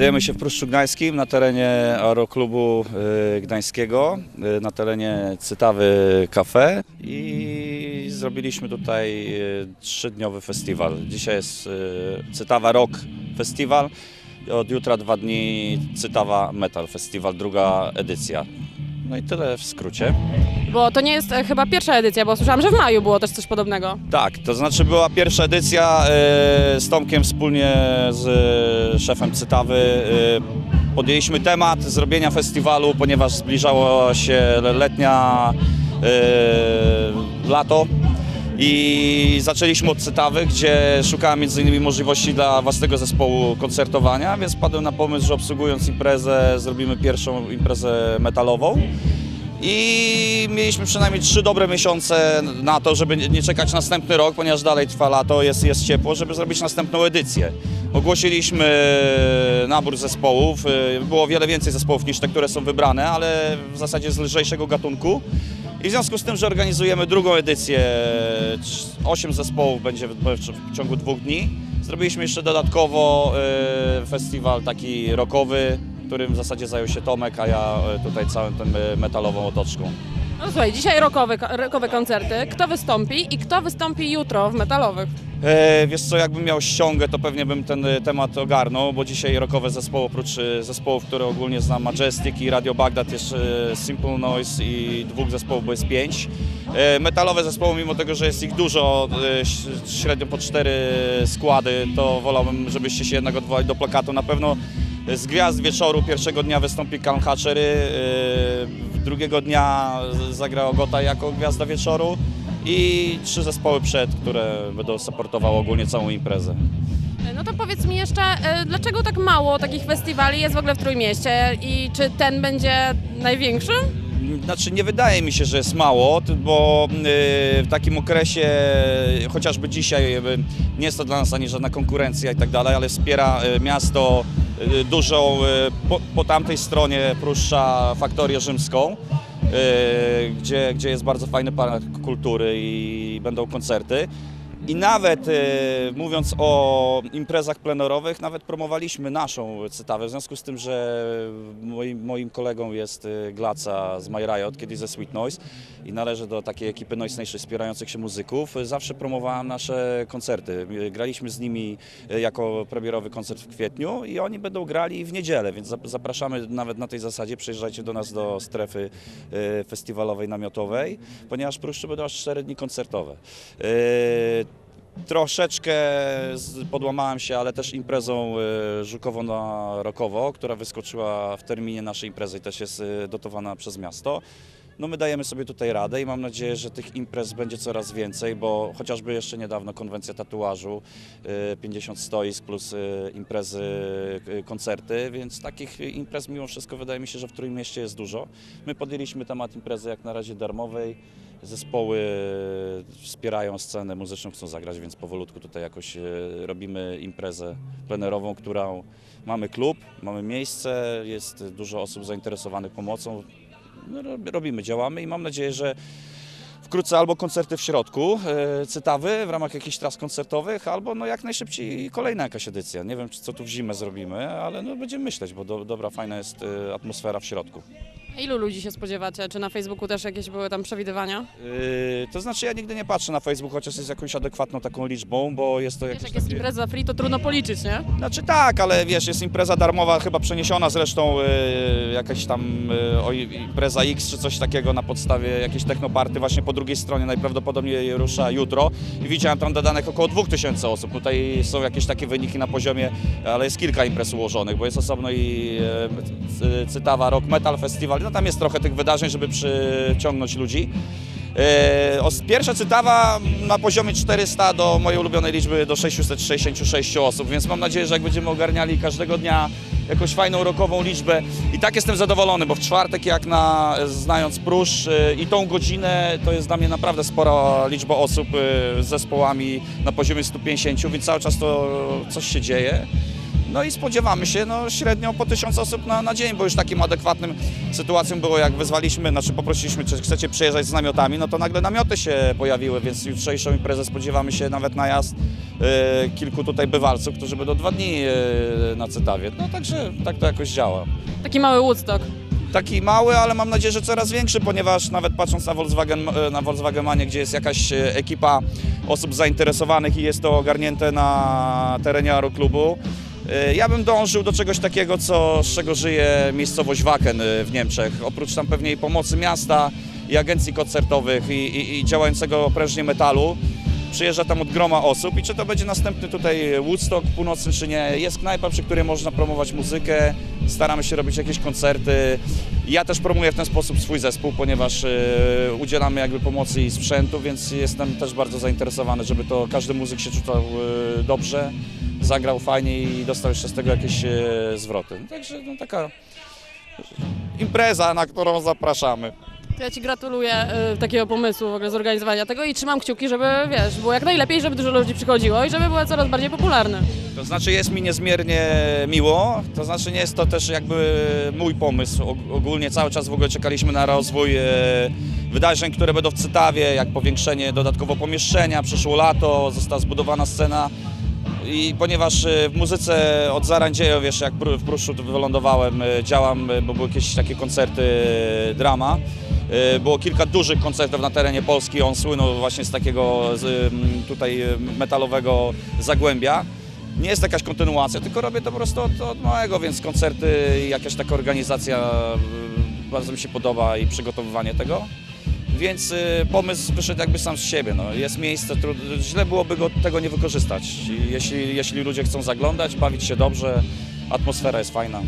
Znajdujemy się w Pruszczu Gdańskim na terenie Aeroklubu y, Gdańskiego, y, na terenie Cytawy Cafe i zrobiliśmy tutaj y, trzydniowy festiwal. Dzisiaj jest Cytawa Rock Festiwal, od jutra dwa dni Cytawa Metal Festiwal, druga edycja. No i tyle w skrócie. Bo to nie jest e, chyba pierwsza edycja, bo słyszałam, że w maju było też coś podobnego. Tak, to znaczy była pierwsza edycja e, z Tomkiem wspólnie z e, szefem Cytawy. e, Podjęliśmy temat zrobienia festiwalu, ponieważ zbliżało się letnia e, lato. I zaczęliśmy od Cytawy, gdzie szukałem innymi możliwości dla własnego zespołu koncertowania, więc padłem na pomysł, że obsługując imprezę zrobimy pierwszą imprezę metalową. I mieliśmy przynajmniej trzy dobre miesiące na to, żeby nie czekać następny rok, ponieważ dalej trwa lato, jest, jest ciepło, żeby zrobić następną edycję. Ogłosiliśmy nabór zespołów. Było wiele więcej zespołów niż te, które są wybrane, ale w zasadzie z lżejszego gatunku. I w związku z tym, że organizujemy drugą edycję, osiem zespołów będzie w, ciągu dwóch dni. Zrobiliśmy jeszcze dodatkowo e, festiwal taki rockowy, którym w zasadzie zajął się Tomek, a ja e, tutaj całym tym metalową otoczką. No słuchaj, dzisiaj rockowe, rockowe koncerty. Kto wystąpi i kto wystąpi jutro w metalowych? E, wiesz co, jakbym miał ściągę, to pewnie bym ten e, temat ogarnął, bo dzisiaj rockowe zespoły, oprócz e, zespołów, które ogólnie znam, Majestic i Radio Bagdad, jeszcze Simple Noise i dwóch zespołów, bo jest pięć. Metalowe zespoły, mimo tego, że jest ich dużo, średnio po cztery składy, to wolałbym, żebyście się jednak odwołali do plakatu. Na pewno z gwiazd wieczoru pierwszego dnia wystąpi Calm Hatchery, drugiego dnia z- zagra Ogota jako gwiazda wieczoru i trzy zespoły przed, które będą supportowały ogólnie całą imprezę. E, No to powiedz mi jeszcze, e, dlaczego tak mało takich festiwali jest w ogóle w Trójmieście i czy ten będzie największy? Znaczy nie wydaje mi się, że jest mało, bo y, w takim okresie, chociażby dzisiaj, nie jest to dla nas ani żadna konkurencja i tak dalej, ale wspiera y, miasto y, dużą, po, po tamtej stronie Pruszcza faktorię rzymską, gdzie, gdzie jest bardzo fajny park kultury i będą koncerty. I nawet e, mówiąc o imprezach plenerowych, nawet promowaliśmy naszą cytawę, w związku z tym, że moim, moim kolegą jest e, Glaca z My Riot, kiedyś ze Sweet Noise i należy do takiej ekipy Noise Nation wspierających się muzyków. Zawsze promowałem nasze koncerty. E, Graliśmy z nimi jako premierowy koncert w kwietniu i oni będą grali w niedzielę, więc zap- zapraszamy nawet na tej zasadzie, przyjeżdżajcie do nas do strefy festiwalowej, namiotowej, ponieważ Pruszczu będą aż 4 dni koncertowe. Troszeczkę podłamałem się, ale też imprezą e, Żukowo na Rokowo, która wyskoczyła w terminie naszej imprezy i też jest e, dotowana przez miasto. No my dajemy sobie tutaj radę i mam nadzieję, że tych imprez będzie coraz więcej, bo chociażby jeszcze niedawno konwencja tatuażu, e, 50 stoisk plus e, imprezy, e, koncerty, więc takich imprez mimo wszystko wydaje mi się, że w Trójmieście jest dużo. My podjęliśmy temat imprezy jak na razie darmowej. Zespoły wspierają scenę muzyczną, chcą zagrać, więc powolutku tutaj jakoś robimy imprezę plenerową, którą mamy klub, mamy miejsce, jest dużo osób zainteresowanych pomocą. No, rob- robimy, działamy i mam nadzieję, że wkrótce albo koncerty w środku e, Cytawy w ramach jakichś tras koncertowych, albo no jak najszybciej kolejna jakaś edycja. Nie wiem, co tu w zimę zrobimy, ale no będziemy myśleć, bo do, dobra, fajna jest e, atmosfera w środku. Ilu ludzi się spodziewacie? Czy na Facebooku też jakieś były tam przewidywania? Yy, to znaczy ja nigdy nie patrzę na Facebook, chociaż jest jakąś adekwatną taką liczbą, bo jest to Wiesz, jak jest takie... impreza free, to trudno policzyć, nie? Znaczy tak, ale wiesz, jest impreza darmowa, chyba przeniesiona zresztą yy, jakaś tam yy, impreza X czy coś takiego na podstawie jakiejś technoparty właśnie po drugiej stronie najprawdopodobniej rusza jutro i widziałem tam dodanych około 2000 osób. Tutaj są jakieś takie wyniki na poziomie, ale jest kilka imprez ułożonych, bo jest osobno i yy, Cytawa Rock Metal Festival, no tam jest trochę tych wydarzeń, żeby przyciągnąć ludzi. E, Pierwsza cytawa na poziomie 400 do mojej ulubionej liczby do 666 osób, więc mam nadzieję, że jak będziemy ogarniali każdego dnia jakąś fajną rokową liczbę i tak jestem zadowolony, bo w czwartek jak na, znając Prusz e, i tą godzinę to jest dla mnie naprawdę spora liczba osób e, z zespołami na poziomie 150, więc cały czas to coś się dzieje. No i spodziewamy się no, średnio po tysiąc osób na, na dzień, bo już takim adekwatnym sytuacją było, jak wezwaliśmy, znaczy poprosiliśmy, czy chcecie przyjeżdżać z namiotami, no to nagle namioty się pojawiły, więc jutrzejszą imprezę spodziewamy się nawet najazd e, kilku tutaj bywalców, którzy będą dwa dni e, na Cytawie. No także tak to jakoś działa. Taki mały Woodstock. Taki mały, ale mam nadzieję, że coraz większy, ponieważ nawet patrząc na Volkswagen, e, na Volkswagemanie, gdzie jest jakaś e, ekipa osób zainteresowanych i jest to ogarnięte na terenie Aeroklubu, e, ja bym dążył do czegoś takiego, co, z czego żyje miejscowość Waken e, w Niemczech. Oprócz tam pewnej pomocy miasta i agencji koncertowych i, i, i działającego prężnie metalu, przyjeżdża tam od groma osób i czy to będzie następny tutaj Woodstock północny, czy nie. Jest knajpa, przy której można promować muzykę, staramy się robić jakieś koncerty. Ja też promuję w ten sposób swój zespół, ponieważ e, udzielamy jakby pomocy i sprzętu, więc jestem też bardzo zainteresowany, żeby to każdy muzyk się czuł e, dobrze, zagrał fajnie i dostał jeszcze z tego jakieś e, zwroty. Także no, taka impreza, na którą zapraszamy. Ja Ci gratuluję y, takiego pomysłu w ogóle zorganizowania tego i trzymam kciuki, żeby wiesz, było jak najlepiej, żeby dużo ludzi przychodziło i żeby było coraz bardziej popularne. To znaczy jest mi niezmiernie miło, to znaczy nie jest to też jakby mój pomysł. Og- Ogólnie cały czas w ogóle czekaliśmy na rozwój e, wydarzeń, które będą w Cytawie, jak powiększenie dodatkowo pomieszczenia, przyszło lato, została zbudowana scena. I ponieważ e, w muzyce od zarania dzieją, wiesz, jak w Pruszu tu wylądowałem, e, działam, bo były jakieś takie koncerty drama. E, Było kilka dużych koncertów na terenie Polski, on słynął właśnie z takiego z, tutaj e, metalowego Zagłębia. Nie jest jakaś kontynuacja, tylko robię to po prostu od, od małego, więc koncerty i jakaś taka organizacja e, bardzo mi się podoba i przygotowywanie tego. Więc pomysł wyszedł jakby sam z siebie. No. Jest miejsce, źle byłoby go, tego nie wykorzystać. Jeśli, jeśli ludzie chcą zaglądać, bawić się dobrze, atmosfera jest fajna.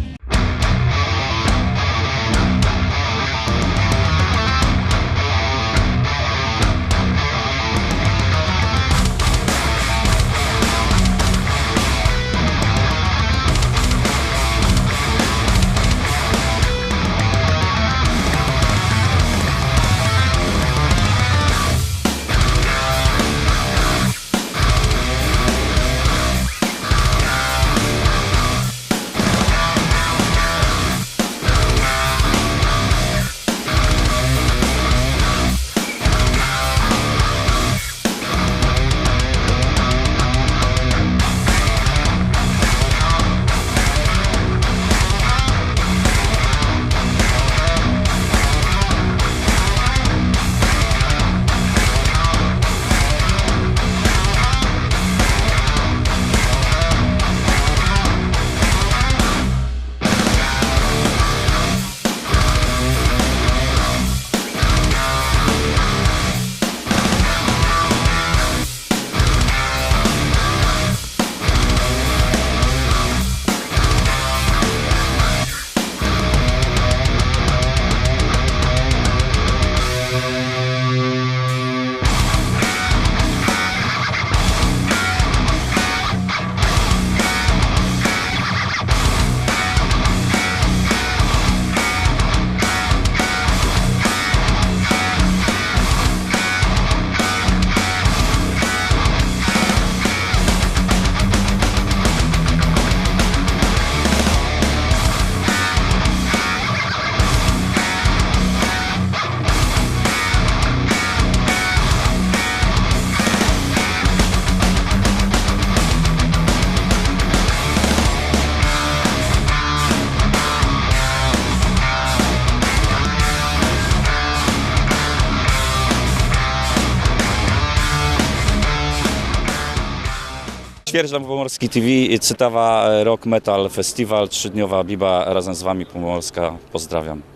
Twierdzam Pomorski TV, Cytawa Rock Metal Festival, trzydniowa biba razem z Wami Pomorska. Pozdrawiam.